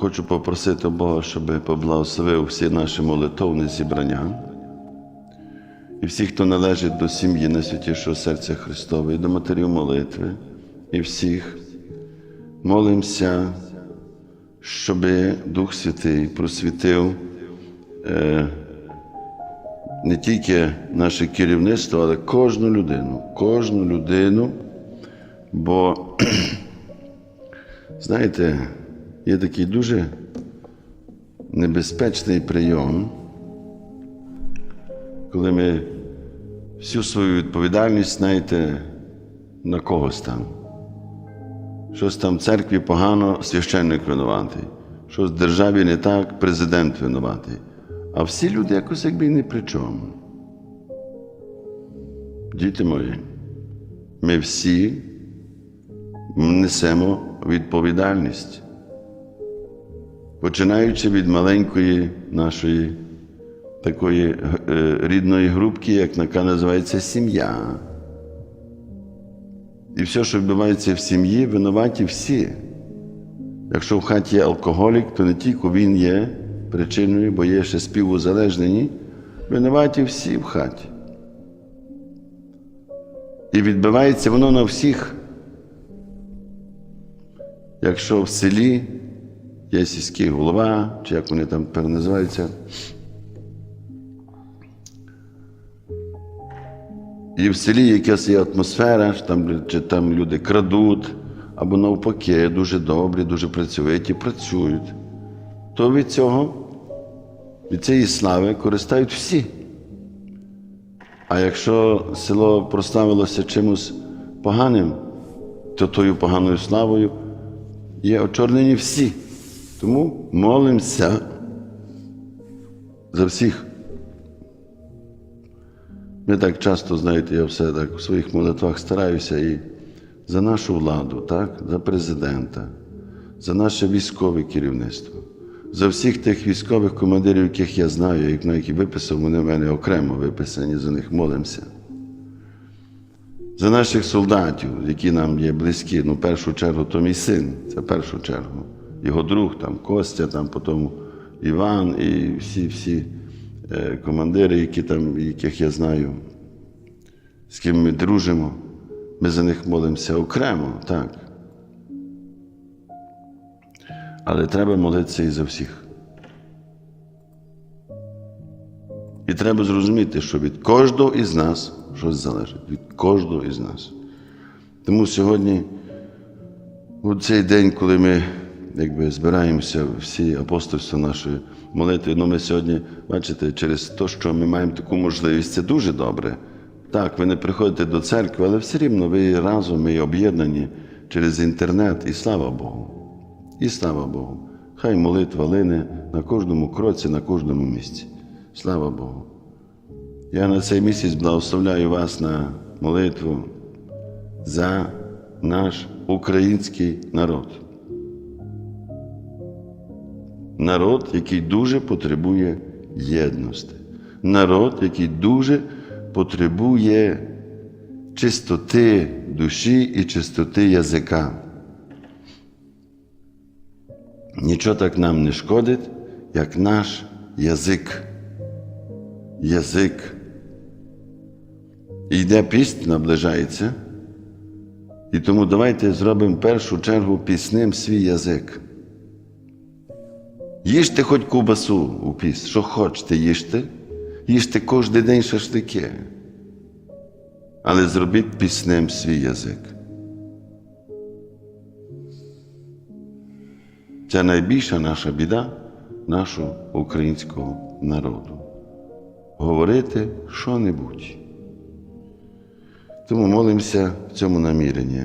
хочу попросити Бога, щоб поблагословив всі наші молитовні зібрання. І всіх, хто належить до сім'ї Найсвятішого серця Христової, до матерів молитви, і всіх молимося, щоб Дух Святий просвітив е, не тільки наше керівництво, але кожну людину, кожну людину, бо Знаєте, є такий дуже небезпечний прийом, коли ми всю свою відповідальність знаєте на когось там. Щось там в церкві погано, священник винуватий. Щось в державі не так, президент винуватий. А всі люди якось якби не при чому. Діти мої, ми всі несемо відповідальність, починаючи від маленької нашої такої е, рідної групки, як яка називається сім'я. І все, що відбувається в сім'ї, винуваті всі. Якщо в хаті є алкоголік, то не тільки він є причиною, бо є ще співузалежнені, винуваті всі в хаті. І відбивається воно на всіх. Якщо в селі є сільський голова, чи як вони там тепер називаються, і в селі якась є атмосфера, що там, чи там люди крадуть, або навпаки, дуже добрі, дуже працьовиті, працюють, то від цього, від цієї слави користають всі. А якщо село прославилося чимось поганим, то тою поганою славою є очорнені всі. Тому молимося за всіх. Ми так часто, знаєте, я все так у своїх молитвах стараюся і за нашу владу, так, за президента, за наше військове керівництво, за всіх тих військових командирів, яких я знаю, як на які виписав, вони в мене окремо виписані, за них молимося. За наших солдатів, які нам є близькі, ну, в першу чергу, то мій син, це в першу чергу. Його друг, там Костя, там потім Іван і всі всі е, командири, які там, яких я знаю, з ким ми дружимо. Ми за них молимося окремо, так. Але треба молитися і за всіх. І треба зрозуміти, що від кожного із нас щось залежить. Від кожного із нас. Тому сьогодні, у цей день, коли ми якби, збираємося всі апостольства нашої молитви, ну ми сьогодні, бачите, через те, що ми маємо таку можливість, це дуже добре. Так, ви не приходите до церкви, але все рівно ви разом і об'єднані через інтернет, і слава Богу. І слава Богу. Хай молитва лине на кожному кроці, на кожному місці. Слава Богу. Я на цей місяць благословляю вас на молитву за наш український народ. Народ, який дуже потребує єдності. Народ, який дуже потребує чистоти душі і чистоти язика. Нічого так нам не шкодить, як наш язик. Язик. І йде піст, наближається. І тому давайте зробимо першу чергу пісним свій язик. Їжте хоч ковбасу у піст, що хочете їжте, їжте кожен день шашлики. Але зробіть пісним свій язик. Це найбільша наша біда нашого українського народу. Говорити що-небудь. Тому молимося в цьому наміренні.